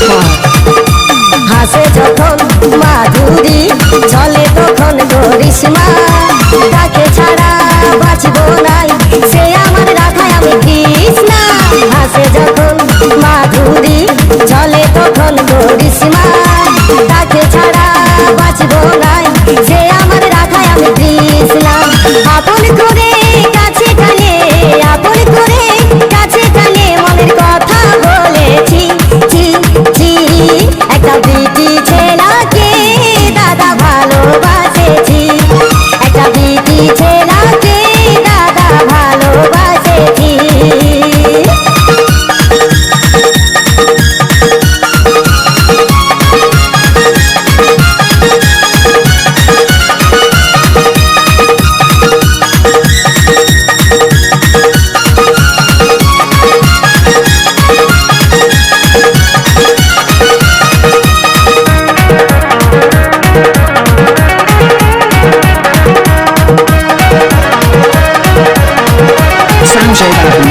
পর হাসে যখন মাধুরী চলে তখন করিস মা shake